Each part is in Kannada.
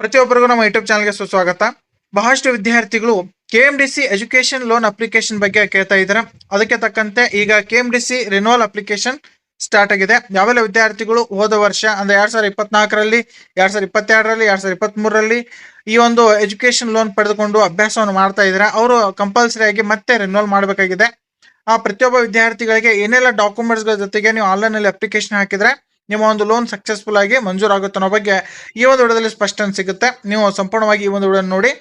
ಪ್ರತಿಯೊಬ್ಬರಿಗೂ ನಮ್ಮ ಯೂಟ್ಯೂಬ್ ಚಾನಲ್ಗೆ ಸುಸ್ವಾಗತ. ಬಹಳಷ್ಟು ವಿದ್ಯಾರ್ಥಿಗಳು K M D C education loan application ಬಗ್ಗೆ ಕೇಳ್ತಾ ಇದ್ದಾರೆ. ಅದಕ್ಕೆ ತಕ್ಕಂತೆ ಈಗ K M D C renewal application start ಆಗಿದೆ. ಯಾವೆಲ್ಲ ವಿದ್ಯಾರ್ಥಿಗಳು ಹೋದ ವರ್ಷ, ಅಂದ್ರೆ ಎರಡ್ ಸಾವಿರದ ಇಪ್ಪತ್ನಾಲ್ಕರಲ್ಲಿ, ಎರಡ್ ಸಾವಿರದ ಇಪ್ಪತ್ತೆರಡರಲ್ಲಿ, ಎರಡ್ ಸಾವಿರದ ಇಪ್ಪತ್ಮೂರರಲ್ಲಿ ಈ ಒಂದು ಎಜುಕೇಶನ್ ಲೋನ್ ಪಡೆದುಕೊಂಡು ಅಭ್ಯಾಸವನ್ನು ಮಾಡ್ತಾ ಇದ್ದಾರೆ. ಅವರು ಕಂಪಲ್ಸರಿ ಆಗಿ ಮತ್ತೆ ರಿನೋವಲ್ ಮಾಡಬೇಕಾಗಿದೆ. ಆ ಪ್ರತಿಯೊಬ್ಬ ವಿದ್ಯಾರ್ಥಿಗಳಿಗೆ ಏನೆಲ್ಲ ಡಾಕ್ಯುಮೆಂಟ್ಸ್ಗಳ ಜೊತೆಗೆ ನೀವು ಆನ್ಲೈನ್ ಅಲ್ಲಿ ಅಪ್ಲಿಕೇಶನ್ ಹಾಕಿದ್ರೆ ನಿಮ್ಮ ಒಂದು ಲೋನ್ ಸಕ್ಸಸ್ಫುಲ್ ಆಗಿ ಮಂಜೂರಾಗುತ್ತೆ ಅನ್ನೋ ಬಗ್ಗೆ ಈ ಒಂದು ವಿಡಿಯೋದಲ್ಲಿ ಸ್ಪಷ್ಟನೆ ಸಿಗುತ್ತೆ. ನೀವು ಸಂಪೂರ್ಣವಾಗಿ ಈ ಒಂದು ವಿಡಿಯೋ ನೋಡಿ.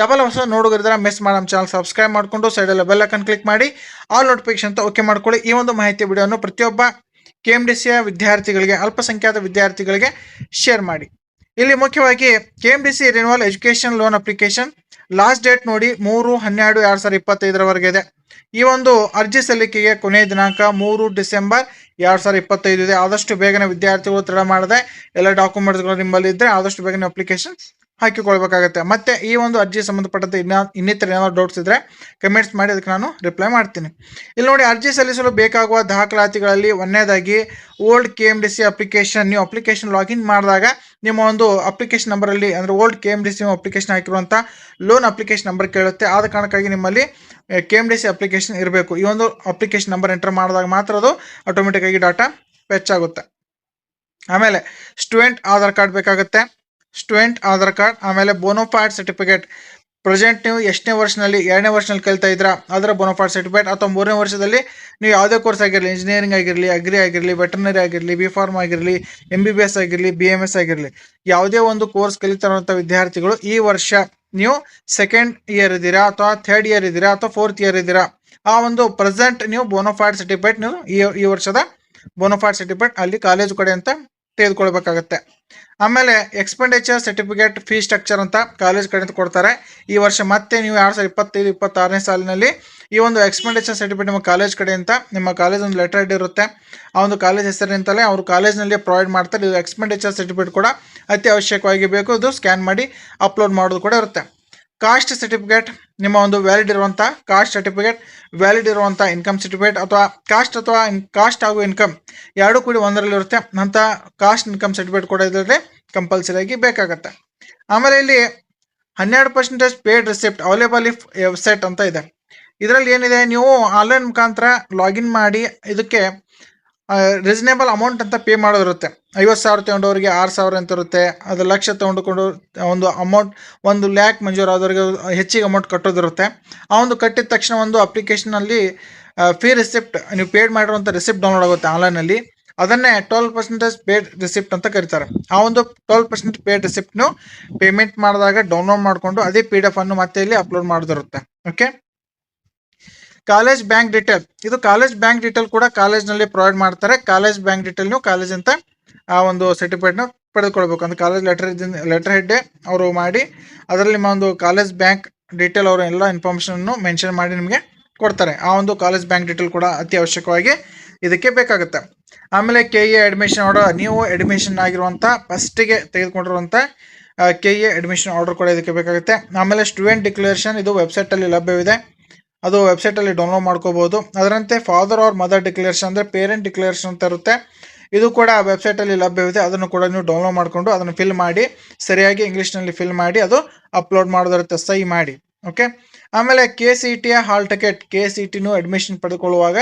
ಯಾವೆಲ್ಲ ಹೊಸ ನೋಡುಗರಿದ್ರೆ ಮಿಸ್ ಮಾಡಿ ನಮ್ಮ ಚಾನಲ್ ಸಬ್ಸ್ಕ್ರೈಬ್ ಮಾಡಿಕೊಂಡು ಸೈಡಲ್ಲಿ ಬೆಲ್ ಐಕನ್ ಕ್ಲಿಕ್ ಮಾಡಿ. ಆಲ್ ನೋಟಿಫಿಕೇಶನ್ ಅಂತ ಓಕೆ ಮಾಡ್ಕೊಳ್ಳಿ. ಈ ಒಂದು ಮಾಹಿತಿ ವಿಡಿಯೋನು ಪ್ರತಿಯೊಬ್ಬ ಕೆ ಎಂ ಡಿ ಸಿಯ ವಿದ್ಯಾರ್ಥಿಗಳಿಗೆ, ಅಲ್ಪಸಂಖ್ಯಾತ ವಿದ್ಯಾರ್ಥಿಗಳಿಗೆ ಶೇರ್ ಮಾಡಿ. ಇಲ್ಲಿ ಮುಖ್ಯವಾಗಿ K M D C renewal education loan application last date ನೋಡಿ ಮೂರು ಹನ್ನೆರಡು ಎರಡು ಸಾವಿರದ ಇಪ್ಪತ್ತೈದರವರೆಗೆ ಇದೆ. ಈ ಒಂದು ಅರ್ಜಿ ಸಲ್ಲಿಕೆಗೆ ಕೊನೆಯ ದಿನಾಂಕ ಮೂರು ಡಿಸೆಂಬರ್ ಎರಡು ಸಾವಿರದ ಇಪ್ಪತ್ತೈದು ಇದೆ. ಆದಷ್ಟು ಬೇಗನೆ ವಿದ್ಯಾರ್ಥಿಗಳು ತಡ ಮಾಡದೆ ಎಲ್ಲ ಡಾಕ್ಯುಮೆಂಟ್ಸ್ಗಳು ನಿಮ್ಮಲ್ಲಿ ಇದ್ದರೆ ಆದಷ್ಟು ಬೇಗನೆ ಅಪ್ಲಿಕೇಶನ್ ಹಾಕಿಕೊಳ್ಬೇಕಾಗುತ್ತೆ ಮತ್ತೆ ಈ ಒಂದು ಅರ್ಜಿ ಸಂಬಂಧಪಟ್ಟಂತೆ ಇನ್ನ, ಇನ್ನಿತರ ಏನಾದ್ರು ಡೌಟ್ಸ್ ಇದ್ರೆ ಕಮೆಂಟ್ಸ್ ಮಾಡಿ ಅದಕ್ಕೆ ನಾನು ರಿಪ್ಲೈ ಮಾಡ್ತೀನಿ. ಇಲ್ಲಿ ನೋಡಿ, ಅರ್ಜಿ ಸಲ್ಲಿಸಲು ಬೇಕಾಗುವ ದಾಖಲಾತಿಗಳಲ್ಲಿ ಒಂದನೇದಾಗಿ old K M D C application ನೀವು ಅಪ್ಲಿಕೇಶನ್ ಲಾಗಿನ್ ಮಾಡಿದಾಗ ನಿಮ್ಮ ಒಂದು ಅಪ್ಲಿಕೇಶನ್ ನಂಬರಲ್ಲಿ ಅಂದರೆ old K M D C application ಹಾಕಿರುವಂಥ loan application number ಕೇಳುತ್ತೆ. ಆದ ಕಾರಣಕ್ಕಾಗಿ ನಿಮ್ಮಲ್ಲಿ K M D C application ಇರಬೇಕು. ಈ ಒಂದು ಅಪ್ಲಿಕೇಶನ್ ನಂಬರ್ ಎಂಟರ್ ಮಾಡಿದಾಗ ಮಾತ್ರ ಅದು ಆಟೋಮೆಟಿಕ್ ಆಗಿ ಡಾಟಾ ಫೆಚ್ ಆಗುತ್ತೆ. ಆಮೇಲೆ ಸ್ಟೂಡೆಂಟ್ ಆಧಾರ್ ಕಾರ್ಡ್ ಬೇಕಾಗುತ್ತೆ. ಸ್ಟೂಡೆಂಟ್ ಆಧಾರ್ ಕಾರ್ಡ್, ಆಮೇಲೆ ಬೋನೋಫೈಡ್ ಸರ್ಟಿಫಿಕೇಟ್ ಪ್ರೆಸೆಂಟ್ ನೀವು ಎಷ್ಟನೇ ವರ್ಷನಲ್ಲಿ ಎರಡನೇ ವರ್ಷನಲ್ಲಿ ಕಲಿತಾ ಇದ್ದೀರಾ? ಅದರ ಬೋನೋಫೈಡ್ ಸರ್ಟಿಫಿಕೇಟ್ ಅಥವಾ ಮೂರನೇ ವರ್ಷದಲ್ಲಿ ನೀವು ಯಾವುದೇ ಕೋರ್ಸ್ ಆಗಿರಲಿ ಇಂಜಿನಿಯರಿಂಗ್ ಆಗಿರಲಿ ಅಗ್ರಿ ಆಗಿರಲಿ ವೆಟರ್ನರಿ ಆಗಿರಲಿ ಬಿ ಫಾರ್ಮ್ ಆಗಿರಲಿ ಎಂ ಬಿ ಬಿ ಎಸ್ ಆಗಿರಲಿ ಬಿ ಎಂ ಎಸ್ ಆಗಿರಲಿ, ಯಾವುದೇ ಒಂದು ಕೋರ್ಸ್ ಕಲಿತಿರುವಂಥ ವಿದ್ಯಾರ್ಥಿಗಳು ಈ ವರ್ಷ ನೀವು ಸೆಕೆಂಡ್ ಇಯರ್ ಇದ್ದೀರಾ, ಅಥವಾ ಥರ್ಡ್ ಇಯರ್ ಇದ್ದೀರಾ, ಅಥವಾ ಫೋರ್ತ್ ಇಯರ್ ಇದ್ದೀರಾ? ಆ ಒಂದು ಪ್ರೆಸೆಂಟ್ ನೀವು ಬೋನೋಫೈಡ್ ಸರ್ಟಿಫಿಕೇಟ್ ನೀವು ಈ ಈ ವರ್ಷದ ಬೋನೋಫೈಡ್ ಸರ್ಟಿಫಿಕೇಟ್ ಅಲ್ಲಿ ಕಾಲೇಜು ಕಡೆ ಅಂತ ತೆಗೆದುಕೊಳ್ಬೇಕಾಗತ್ತೆ. ಆಮೇಲೆ ಎಕ್ಸ್ಪೆಂಡಿಚರ್ ಸರ್ಟಿಫಿಕೇಟ್ ಫೀ ಸ್ಟ್ರಕ್ಚರ್ ಅಂತ ಕಾಲೇಜ್ ಕಡೆಯಿಂದ ಕೊಡ್ತಾರೆ. ಈ ವರ್ಷ ಮತ್ತೆ ನೀವು ಎರಡು ಸಾವಿರದ ಇಪ್ಪತ್ತೈದು, ಇಪ್ಪತ್ತಾರನೇ ಸಾಲಿನಲ್ಲಿ ಈ ಒಂದು ಎಕ್ಸ್ಪೆಂಡಿಚರ್ ಸರ್ಟಿಫಿಕೇಟ್ ನಿಮ್ಮ ಕಾಲೇಜ್ ಕಡೆಯಿಂದ ನಿಮ್ಮ ಕಾಲೇಜ್ ಒಂದು ಲೆಟರ್ ಇರುತ್ತೆ. ಆ ಒಂದು ಕಾಲೇಜ್ ಹೆಸರಿನಿಂದಲೇ ಅವರು ಕಾಲೇಜ್ನಲ್ಲಿ ಪ್ರೊವೈಡ್ ಮಾಡ್ತಾರೆ. ಇದು ಎಕ್ಸ್ಪೆಂಡಿಚರ್ ಸರ್ಟಿಫಿಕೇಟ್ ಕೂಡ ಅತಿ ಅವಶ್ಯಕವಾಗಿ ಬೇಕು. ಇದು ಸ್ಕ್ಯಾನ್ ಮಾಡಿ ಅಪ್ಲೋಡ್ ಮಾಡೋದು ಕೂಡ ಇರುತ್ತೆ. ಕಾಸ್ಟ್ ಸರ್ಟಿಫಿಕೇಟ್, ನಿಮ್ಮ ಒಂದು ವ್ಯಾಲಿಡ್ ಇರುವಂಥ ಕಾಸ್ಟ್ ಸರ್ಟಿಫಿಕೇಟ್ ವ್ಯಾಲಿಡ್ ಇರುವಂಥ ಇನ್ಕಮ್ ಸರ್ಟಿಫಿಕೇಟ್ ಅಥವಾ ಕಾಸ್ಟ್ ಅಥವಾ ಕಾಸ್ಟ್ ಹಾಗೂ ಇನ್ಕಮ್ ಎರಡೂ ಕೂಡಿ ಒಂದರಲ್ಲಿ ಇರುತ್ತೆ ಅಂತ ಕಾಸ್ಟ್ ಇನ್ಕಮ್ ಸರ್ಟಿಫಿಕೇಟ್ ಕೂಡ ಇದರಲ್ಲಿ ಕಂಪಲ್ಸರಿ ಆಗಿ ಬೇಕಾಗತ್ತೆ. ಆಮೇಲೆ ಇಲ್ಲಿ ಹನ್ನೆರಡು percentage paid receipt available if website ಅಂತ ಇದೆ. ಇದರಲ್ಲಿ ಏನಿದೆ? ನೀವು ಆನ್ಲೈನ್ ಮುಖಾಂತರ ಲಾಗಿನ್ ಮಾಡಿ, ಇದಕ್ಕೆ ರೀಸನೇಬಲ್ ಅಮೌಂಟ್ ಅಂತ ಪೇ ಮಾಡೋದಿರುತ್ತೆ. ಐವತ್ತು ಸಾವಿರ ತೊಗೊಂಡವ್ರಿಗೆ ಆರು ಸಾವಿರ ಅಂತ ಇರುತ್ತೆ. ಅದು ಲಕ್ಷ ತೊಗೊಂಡುಕೊಂಡು ಒಂದು ಅಮೌಂಟ್ ಒಂದು ಲ್ಯಾಕ್ ಮಂಜೂರಾದವ್ರಿಗೆ ಹೆಚ್ಚಿಗೆ ಅಮೌಂಟ್ ಕಟ್ಟೋದಿರುತ್ತೆ. ಆ ಒಂದು ಕಟ್ಟಿದ ತಕ್ಷಣ ಒಂದು ಅಪ್ಲಿಕೇಶನಲ್ಲಿ ಫೀ ರಿಸಿಪ್ಟ್ ನೀವು ಪೇಡ್ ಮಾಡಿರುವಂಥ ರಿಸಿಪ್ಟ್ ಡೌನ್ಲೋಡ್ ಆಗುತ್ತೆ ಆನ್ಲೈನಲ್ಲಿ ಅದನ್ನೇ ಟ್ವೆಲ್ ಪರ್ಸೆಂಟೇಜ್ ಪೇಡ್ ರಿಸಿಪ್ಟ್ ಅಂತ ಕರೀತಾರೆ. ಆ ಒಂದು ಟ್ವೆಲ್ ಪರ್ಸೆಂಟ್ ಪೇಡ್ ರಿಸಿಪ್ಟ್ನು ಪೇಮೆಂಟ್ ಮಾಡಿದಾಗ ಡೌನ್ಲೋಡ್ ಮಾಡಿಕೊಂಡು ಅದೇ ಪಿ ಡಿ ಎಫ್ ಅನ್ನು ಮತ್ತೆ ಇಲ್ಲಿ ಅಪ್ಲೋಡ್ ಮಾಡೋದಿರುತ್ತೆ. ಓಕೆ ಕಾಲೇಜ್ ಬ್ಯಾಂಕ್ ಡೀಟೇಲ್ ಇದು ಕಾಲೇಜ್ ಬ್ಯಾಂಕ್ ಡೀಟೇಲ್ ಕೂಡ ಕಾಲೇಜ್ನಲ್ಲಿ ಪ್ರೊವೈಡ್ ಮಾಡ್ತಾರೆ. ಕಾಲೇಜ್ ಬ್ಯಾಂಕ್ ಡೀಟೇಲ್ ನೀವು ಕಾಲೇಜ್ ಅಂತ ಆ ಒಂದು ಸರ್ಟಿಫಿಕೇಟ್ನ ಪಡೆದುಕೊಳ್ಬೇಕು. ಅಂದ್ರೆ ಕಾಲೇಜ್ ಲೆಟರ್ ಲೆಟರ್ ಹೆಡ್ ಅವರು ಮಾಡಿ, ಅದರಲ್ಲಿ ನಿಮ್ಮ ಒಂದು ಕಾಲೇಜ್ ಬ್ಯಾಂಕ್ ಡೀಟೇಲ್ ಅವರು ಎಲ್ಲ ಇನ್ಫಾರ್ಮೇಷನ್ ಮೆನ್ಷನ್ ಮಾಡಿ ನಿಮಗೆ ಕೊಡ್ತಾರೆ. ಆ ಒಂದು ಕಾಲೇಜ್ ಬ್ಯಾಂಕ್ ಡೀಟೇಲ್ ಕೂಡ ಅತಿ ಅವಶ್ಯಕವಾಗಿ ಇದಕ್ಕೆ ಬೇಕಾಗುತ್ತೆ. ಆಮೇಲೆ ಕೆ ಎ ಅಡ್ಮಿಷನ್ ಆರ್ಡರ್ ನೀವು ಅಡ್ಮಿಷನ್ ಆಗಿರುವಂಥ ಫಸ್ಟಿಗೆ ತೆಗೆದುಕೊಂಡಿರುವಂಥ ಕೆ ಎ ಅಡ್ಮಿಷನ್ ಆರ್ಡರ್ ಕೂಡ ಇದಕ್ಕೆ ಬೇಕಾಗುತ್ತೆ. ಆಮೇಲೆ ಸ್ಟೂಡೆಂಟ್ ಡಿಕ್ಲರೇಷನ್ ಇದು ವೆಬ್ಸೈಟಲ್ಲಿ ಲಭ್ಯವಿದೆ. ಅದು ವೆಬ್ಸೈಟಲ್ಲಿ ಡೌನ್ಲೋಡ್ ಮಾಡ್ಕೋಬೋದು. ಅದರಂತೆ ಫಾದರ್ ಆರ್ ಮದರ್ ಡಿಕ್ಲರೇಷನ್ ಅಂದರೆ ಪೇರೆಂಟ್ ಡಿಕ್ಲರೇಷನ್ ಅಂತ ಇರುತ್ತೆ. ಇದು ಕೂಡ ವೆಬ್ಸೈಟಲ್ಲಿ ಲಭ್ಯವಿದೆ. ಅದನ್ನು ಕೂಡ ನೀವು ಡೌನ್ಲೋಡ್ ಮಾಡಿಕೊಂಡು ಅದನ್ನು ಫಿಲ್ ಮಾಡಿ, ಸರಿಯಾಗಿ ಇಂಗ್ಲೀಷ್ನಲ್ಲಿ ಫಿಲ್ ಮಾಡಿ, ಅದು ಅಪ್ಲೋಡ್ ಮಾಡೋದಿರುತ್ತೆ ಸಹಿ ಮಾಡಿ ಓಕೆ ಆಮೇಲೆ ಕೆ ಸಿ ಟಿಯ ಹಾಲ್ ಟಿಕೆಟ್ ಕೆ ಸಿ ಟಿನೂ ಅಡ್ಮಿಷನ್ ಪಡೆದುಕೊಳ್ಳುವಾಗ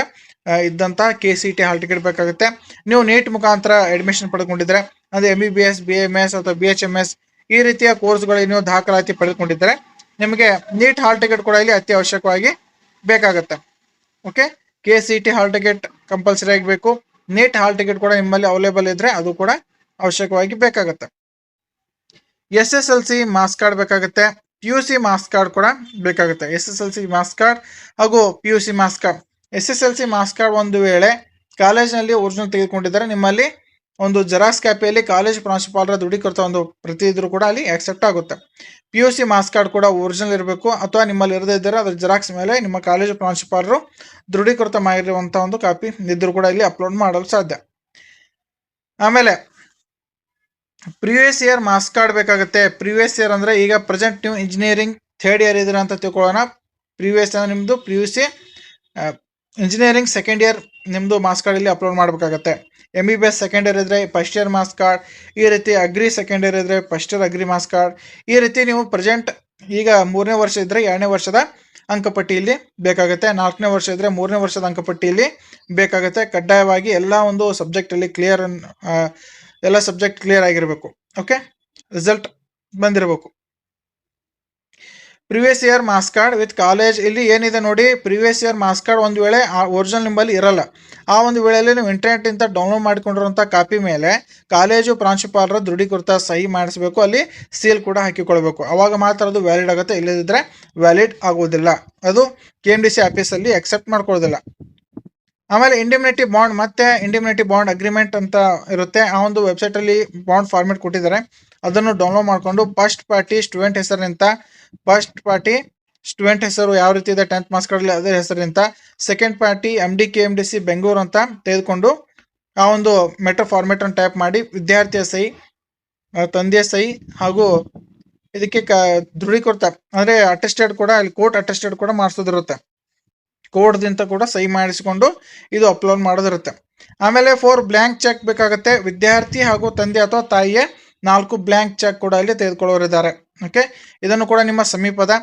ಇದ್ದಂಥ K C T hall ticket ಬೇಕಾಗುತ್ತೆ. ನೀವು ನೀಟ್ ಮುಖಾಂತರ ಅಡ್ಮಿಷನ್ ಪಡೆದುಕೊಂಡಿದ್ರೆ ಅಂದರೆ M B B S B M S ಅಥವಾ ಬಿ ಎಚ್ ಎಂ ಎಸ್ ಈ ರೀತಿಯ ಕೋರ್ಸ್ಗಳಿಗೆ ನೀವು ದಾಖಲಾತಿ ಪಡೆದುಕೊಂಡಿದ್ದರೆ ನಿಮಗೆ ನೀಟ್ ಹಾಲ್ ಟಿಕೆಟ್ ಕೂಡ ಇಲ್ಲಿ ಅತ್ಯವಶ್ಯಕವಾಗಿ ಬೇಕಾಗುತ್ತೆ okay K C T hall ticket compulsory ಆಗಬೇಕು. ನೀಟ್ ಹಾಲ್ ಟಿಕೆಟ್ ಕೂಡ ನಿಮ್ಮಲ್ಲಿ ಅವೈಲೇಬಲ್ ಇದ್ರೆ ಅದು ಕೂಡ ಅವಶ್ಯಕವಾಗಿ ಬೇಕಾಗುತ್ತೆ. S S L C marks card ಬೇಕಾಗುತ್ತೆ. P U C marks card ಕೂಡ ಬೇಕಾಗುತ್ತೆ. S S L C marks card ಹಾಗೂ P U C marks card S S L C marks card ಒಂದು ವೇಳೆ ಕಾಲೇಜ್ನಲ್ಲಿ ಒರಿಜಿನಲ್ ತೆಗೆದುಕೊಂಡಿದ್ದಾರೆ, ನಿಮ್ಮಲ್ಲಿ ಒಂದು ಜೆರಾಕ್ಸ್ ಕಾಪಿಯಲ್ಲಿ ಕಾಲೇಜ್ ಪ್ರಾಂಶುಪಾಲರ ದೃಢೀಕೃತ ಒಂದು ಪ್ರತಿ ಇದ್ರೂ ಕೂಡ ಅಲ್ಲಿ ಆಕ್ಸೆಪ್ಟ್ ಆಗುತ್ತೆ. P U C marks card ಕೂಡ ಒರಿಜಿನಲ್ ಇರಬೇಕು ಅಥವಾ ನಿಮ್ಮಲ್ಲಿ ಇರದೇ ಇದ್ದರೆ ಅದರ ಜೆರಾಕ್ಸ್ ಮೇಲೆ ನಿಮ್ಮ ಕಾಲೇಜ್ ಪ್ರಾಂಶುಪಾಲರು ದೃಢೀಕೃತ ಮಾಡಿರುವಂಥ ಒಂದು ಕಾಪಿ ಇದ್ರೂ ಕೂಡ ಇಲ್ಲಿ ಅಪ್ಲೋಡ್ ಮಾಡಲು ಸಾಧ್ಯ. ಆಮೇಲೆ ಪ್ರಿವಿಯಸ್ ಇಯರ್ ಮಾಸ್ ಕಾರ್ಡ್ ಬೇಕಾಗುತ್ತೆ. ಪ್ರಿವಿಯಸ್ ಇಯರ್ ಅಂದರೆ ಈಗ ಪ್ರೆಸೆಂಟ್ ನೀವು ಇಂಜಿನಿಯರಿಂಗ್ ಥರ್ಡ್ ಇಯರ್ ಇದ್ದೀರಾ ಅಂತ ತಿಳ್ಕೊಳ್ಳೋಣ. ಪ್ರಿವಿಯಸ್ ಅಂದರೆ ನಿಮ್ಮದು P U C engineering second year ನಿಮ್ಮದು ಮಾಸ್ ಕಾರ್ಡ್ ಇಲ್ಲಿ ಅಪ್ಲೋಡ್ ಮಾಡಬೇಕಾಗತ್ತೆ. M B B S second year ಇದ್ದರೆ ಫಸ್ಟ್ ಇಯರ್ ಮಾರ್ಕ್ಸ್ ಕಾರ್ಡ್ ಈ ರೀತಿ ಅಗ್ರಿ ಸೆಕೆಂಡ್ ಇಯರ್ ಇದ್ದರೆ first year agri marks card ಈ ರೀತಿ ನೀವು ಪ್ರೆಸೆಂಟ್ ಈಗ ಮೂರನೇ ವರ್ಷ ಇದ್ದರೆ ಎರಡನೇ ವರ್ಷದ ಅಂಕಪಟ್ಟಿಯಲ್ಲಿ ಬೇಕಾಗುತ್ತೆ. ನಾಲ್ಕನೇ ವರ್ಷ ಇದ್ದರೆ ಮೂರನೇ ವರ್ಷದ ಅಂಕಪಟ್ಟಿಯಲ್ಲಿ ಬೇಕಾಗುತ್ತೆ. ಕಡ್ಡಾಯವಾಗಿ ಎಲ್ಲ ಒಂದು ಸಬ್ಜೆಕ್ಟಲ್ಲಿ ಕ್ಲಿಯರ್ ಎಲ್ಲ ಸಬ್ಜೆಕ್ಟ್ ಕ್ಲಿಯರ್ ಆಗಿರಬೇಕು. ಓಕೆ ರಿಸಲ್ಟ್ ಬಂದಿರಬೇಕು. Previous year marks card with college ಇಲ್ಲಿ ಏನಿದೆ ನೋಡಿ ಪ್ರಿವಿಯಸ್ ಇಯರ್ ಮಾಸ್ ಕಾರ್ಡ್ ಒಂದು ವೇಳೆ ಆ ಒರಿಜಿನಲ್ ನಿಂಬಲ್ಲಿ ಇರಲ್ಲ. ಆ ಒಂದು ವೇಳೆಯಲ್ಲಿ ನೀವು ಇಂಟರ್ನೆಟ್ ಇಂದ ಡೌನ್ಲೋಡ್ ಮಾಡಿಕೊಂಡಿರುವಂಥ ಕಾಪಿ ಮೇಲೆ ಕಾಲೇಜು ಪ್ರಾಂಶುಪಾಲರ ದೃಢೀಕೃತ ಸಹಿ ಮಾಡಿಸಬೇಕು. ಅಲ್ಲಿ ಸೀಲ್ ಕೂಡ ಹಾಕಿಕೊಳ್ಬೇಕು. ಆವಾಗ ಮಾತ್ರ ಅದು ವ್ಯಾಲಿಡ್ ಆಗುತ್ತೆ ಇಲ್ಲದಿದ್ದರೆ ವ್ಯಾಲಿಡ್ ಆಗೋದಿಲ್ಲ ಅದು ಕೆ ಎಂ ಡಿ ಸಿ ಆಫೀಸಲ್ಲಿ ಎಕ್ಸೆಪ್ಟ್ ಮಾಡ್ಕೊಳ್ಳೋದಿಲ್ಲ. ಆಮೇಲೆ ಇಂಡಿಮ್ನಿಟಿ ಬಾಂಡ್ ಮತ್ತೆ ಇಂಡಿಮ್ನಿಟಿ ಬಾಂಡ್ ಅಗ್ರಿಮೆಂಟ್ ಅಂತ ಇರುತ್ತೆ. ಆ ಒಂದು ವೆಬ್ಸೈಟಲ್ಲಿ ಬಾಂಡ್ ಫಾರ್ಮೆಟ್ ಕೊಟ್ಟಿದ್ದಾರೆ. ಅದನ್ನು ಡೌನ್ಲೋಡ್ ಮಾಡಿಕೊಂಡು ಫಸ್ಟ್ ಪಾರ್ಟಿ ಸ್ಟೂಡೆಂಟ್ ಹೆಸರಿನಿಂದ ಫಸ್ಟ್ ಪಾರ್ಟಿ ಸ್ಟೂಡೆಂಟ್ ಹೆಸರು ಯಾವ ರೀತಿ ಇದೆ ಟೆಂತ್ ಮಾರ್ಕ್ಸ್ ಕಾರ್ಡ್ ಅದೇ ಹೆಸರಿಂದ second party M D K M D C Bengaluru ಅಂತ ತೆಗೆದುಕೊಂಡು ಆ ಒಂದು ಮೆಟ್ರೋ ಫಾರ್ಮೆಟನ್ನು ಟೈಪ್ ಮಾಡಿ, ವಿದ್ಯಾರ್ಥಿಯ ಸಹಿ ತಂದೆಯ ಸಹಿ ಹಾಗೂ ಇದಕ್ಕೆ ಕ, ದೃಢೀಕೃತ, ಅಂದರೆ ಅಟೆಸ್ಟೆಡ್ ಕೂಡ, ಅಲ್ಲಿ ಕೋರ್ಟ್ ಅಟೆಸ್ಟೆಡ್ ಕೂಡ ಮಾಡಿಸೋದಿರುತ್ತೆ. ಕೋರ್ಟ್ದಿಂದ ಕೂಡ ಸಹಿ ಮಾಡಿಸಿಕೊಂಡು ಇದು ಅಪ್ಲೋಡ್ ಮಾಡೋದಿರುತ್ತೆ. ಆಮೇಲೆ ಫೋರ್ ಬ್ಲ್ಯಾಂಕ್ ಚೆಕ್ ಬೇಕಾಗುತ್ತೆ. ವಿದ್ಯಾರ್ಥಿ ಹಾಗೂ ತಂದೆ ಅಥವಾ ತಾಯಿಯ ನಾಲ್ಕು ಬ್ಲ್ಯಾಂಕ್ ಚೆಕ್ ಕೂಡ ಇಲ್ಲಿ ತೆಗೆದುಕೊಳ್ಳೋರಿದ್ದಾರೆ. ಓಕೆ ಇದನ್ನು ಕೂಡ ನಿಮ್ಮ ಸಮೀಪದ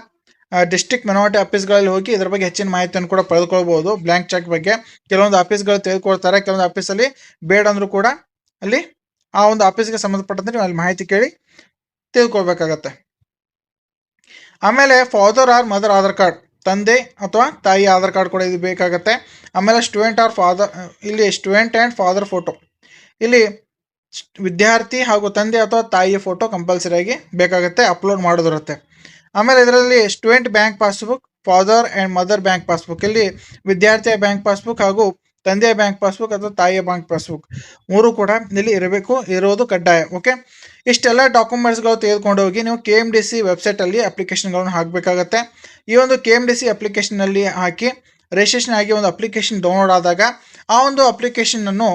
ಡಿಸ್ಟ್ರಿಕ್ಟ್ ಮೆನಾರಿಟಿ ಆಫೀಸ್ಗಳಲ್ಲಿ ಹೋಗಿ ಇದರ ಬಗ್ಗೆ ಹೆಚ್ಚಿನ ಮಾಹಿತಿಯನ್ನು ಕೂಡ ಪಡೆದುಕೊಳ್ಬಹುದು. ಬ್ಲ್ಯಾಂಕ್ ಚೆಕ್ ಬಗ್ಗೆ. ಕೆಲವೊಂದು ಆಫೀಸ್ಗಳು ತೆಗೆದುಕೊಳ್ತಾರೆ, ಕೆಲವೊಂದು ಆಫೀಸಲ್ಲಿ ಬೇಡ ಅಂದ್ರೂ ಕೂಡ ಅಲ್ಲಿ ಆ ಒಂದು ಆಫೀಸ್ಗೆ ಸಂಬಂಧಪಟ್ಟಂತೆ ನೀವು ಅಲ್ಲಿ ಮಾಹಿತಿ ಕೇಳಿ ತಿಳ್ಕೊಳ್ಬೇಕಾಗತ್ತೆ ಆಮೇಲೆ father or mother Aadhaar card ತಂದೆ ಅಥವಾ ತಾಯಿ ಆಧಾರ್ ಕಾರ್ಡ್ ಕೂಡ ಇದು ಬೇಕಾಗತ್ತೆ. ಆಮೇಲೆ ಸ್ಟೂಡೆಂಟ್ ಆರ್ ಫಾದರ್ ಇಲ್ಲಿ ಸ್ಟೂಡೆಂಟ್ ಆ್ಯಂಡ್ ಫಾದರ್ ಫೋಟೋ ಇಲ್ಲಿ ವಿದ್ಯಾರ್ಥಿ ಹಾಗೂ ತಂದೆ ಅಥವಾ ತಾಯಿಯ ಫೋಟೋ ಕಂಪಲ್ಸರಿಯಾಗಿ ಬೇಕಾಗುತ್ತೆ ಅಪ್ಲೋಡ್ ಮಾಡೋದಿರುತ್ತೆ. ಆಮೇಲೆ ಇದರಲ್ಲಿ student bank passbook father and mother bank passbook ಇಲ್ಲಿ ವಿದ್ಯಾರ್ಥಿಯ ಬ್ಯಾಂಕ್ ಪಾಸ್ಬುಕ್ ಹಾಗೂ ತಂದೆಯ ಬ್ಯಾಂಕ್ ಪಾಸ್ಬುಕ್ ಅಥವಾ ತಾಯಿಯ ಬ್ಯಾಂಕ್ ಪಾಸ್ಬುಕ್ ಮೂರು ಕೂಡ ಇಲ್ಲಿ ಇರಬೇಕು, ಇರೋದು ಕಡ್ಡಾಯ ಓಕೆ ಇಷ್ಟೆಲ್ಲ ಡಾಕ್ಯುಮೆಂಟ್ಸ್ಗಳು ತೆಗೆದುಕೊಂಡು ಹೋಗಿ ನೀವು ಕೆ ಎಂ ಡಿ ಸಿ ವೆಬ್ಸೈಟಲ್ಲಿ ಅಪ್ಲಿಕೇಶನ್ಗಳನ್ನು ಹಾಕಬೇಕಾಗತ್ತೆ. ಈ ಒಂದು ಕೆ ಎಂ ಡಿ ಸಿ ಅಪ್ಲಿಕೇಶನಲ್ಲಿ ಹಾಕಿ ರಿಜಿಸ್ಟ್ರೇಷನ್ ಆಗಿ ಒಂದು ಅಪ್ಲಿಕೇಶನ್ ಡೌನ್ಲೋಡ್ ಆದಾಗ ಆ ಒಂದು ಅಪ್ಲಿಕೇಶನನ್ನು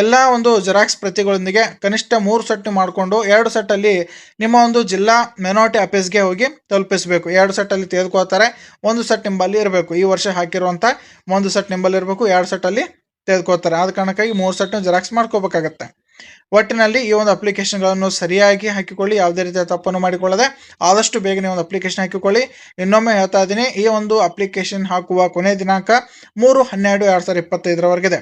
ಎಲ್ಲ ಒಂದು ಜೆರಾಕ್ಸ್ ಪ್ರತಿಗಳೊಂದಿಗೆ ಕನಿಷ್ಠ ಮೂರು ಸೆಟ್ ಮಾಡಿಕೊಂಡು ಎರಡು ಸೆಟ್ಟಲ್ಲಿ ನಿಮ್ಮ ಒಂದು ಜಿಲ್ಲಾ ಮೆನಾರಿಟಿ ಆಫೀಸ್ಗೆ ಹೋಗಿ ತಲುಪಿಸಬೇಕು. ಎರಡು ಸೆಟ್ಟಲ್ಲಿ ತೆಗೆದುಕೊಳ್ತಾರೆ. ಒಂದು ಸೆಟ್ ನಿಂಬಲ್ಲಿ ಇರಬೇಕು. ಈ ವರ್ಷ ಹಾಕಿರುವಂಥ ಒಂದು ಸೆಟ್ ನಿಂಬಲ್ಲಿ ಇರಬೇಕು. ಎರಡು ಸೆಟ್ಟಲ್ಲಿ ತೆಗೆದುಕೊಳ್ತಾರೆ. ಆದ ಕಾರಣಕ್ಕಾಗಿ ಮೂರು ಸೆಟ್ ಜೆರಾಕ್ಸ್ ಮಾಡ್ಕೋಬೇಕಾಗತ್ತೆ. ಒಟ್ಟಿನಲ್ಲಿ ಈ ಒಂದು ಅಪ್ಲಿಕೇಶನ್ಗಳನ್ನು ಸರಿಯಾಗಿ ಹಾಕಿಕೊಳ್ಳಿ. ಯಾವುದೇ ರೀತಿಯ ತಪ್ಪನ್ನು ಮಾಡಿಕೊಳ್ಳದೆ ಆದಷ್ಟು ಬೇಗನೆ ಒಂದು ಅಪ್ಲಿಕೇಶನ್ ಹಾಕಿಕೊಳ್ಳಿ. ಇನ್ನೊಮ್ಮೆ ಹೇಳ್ತಾ ಇದ್ದೀನಿ, ಈ ಒಂದು ಅಪ್ಲಿಕೇಶನ್ ಹಾಕುವ ಕೊನೆ ದಿನಾಂಕ ಮೂರು ಹನ್ನೆರಡು ಎರಡು ಸಾವಿರದ ಇಪ್ಪತ್ತೈದರವರೆಗಿದೆ.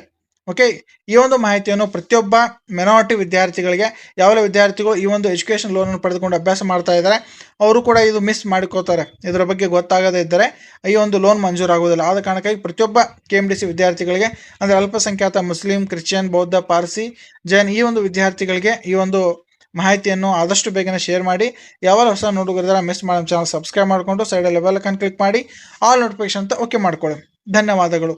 ಓಕೆ ಈ ಒಂದು ಮಾಹಿತಿಯನ್ನು ಪ್ರತಿಯೊಬ್ಬ ಮೆನಾರಿಟಿ ವಿದ್ಯಾರ್ಥಿಗಳಿಗೆ, ಯಾವೆಲ್ಲ ವಿದ್ಯಾರ್ಥಿಗಳು ಈ ಒಂದು ಎಜುಕೇಷನ್ ಲೋನನ್ನು ಪಡೆದುಕೊಂಡು ಅಭ್ಯಾಸ ಮಾಡ್ತಾ ಇದ್ದಾರೆ, ಅವರು ಕೂಡ ಇದು ಮಿಸ್ ಮಾಡಿಕೋತಾರೆ ಇದರ ಬಗ್ಗೆ ಗೊತ್ತಾಗದೇ ಇದ್ದರೆ ಈ ಒಂದು ಲೋನ್ ಮಂಜೂರಾಗುವುದಿಲ್ಲ. ಆದ ಕಾರಣಕ್ಕಾಗಿ ಪ್ರತಿಯೊಬ್ಬ ಕೆ ಎಂ ಡಿ ಸಿ ವಿದ್ಯಾರ್ಥಿಗಳಿಗೆ, ಅಂದರೆ ಅಲ್ಪಸಂಖ್ಯಾತ, ಮುಸ್ಲಿಂ, ಕ್ರಿಶ್ಚಿಯನ್, ಬೌದ್ಧ, ಪಾರ್ಸಿ, ಜೈನ್ ಈ ಒಂದು ವಿದ್ಯಾರ್ಥಿಗಳಿಗೆ ಈ ಒಂದು ಮಾಹಿತಿಯನ್ನು ಆದಷ್ಟು ಬೇಗನೆ ಶೇರ್ ಮಾಡಿ. ಯಾವಾಗ ಹೊಸ ನೋಡುಗರಿದ್ದಾರೆ ಮಿಸ್ ಮಾಡೋ ಚಾನಲ್ ಸಬ್ಸ್ಕ್ರೈಬ್ ಮಾಡಿಕೊಂಡು ಸೈಡಲ್ಲಿ ಬೆಲ್ ಐಕಾನ್ ಕ್ಲಿಕ್ ಮಾಡಿ ಆಲ್ ನೋಟಿಫಿಕೇಶನ್ ಅಂತ ಓಕೆ ಮಾಡ್ಕೊಳ್ಳಿ. ಧನ್ಯವಾದಗಳು.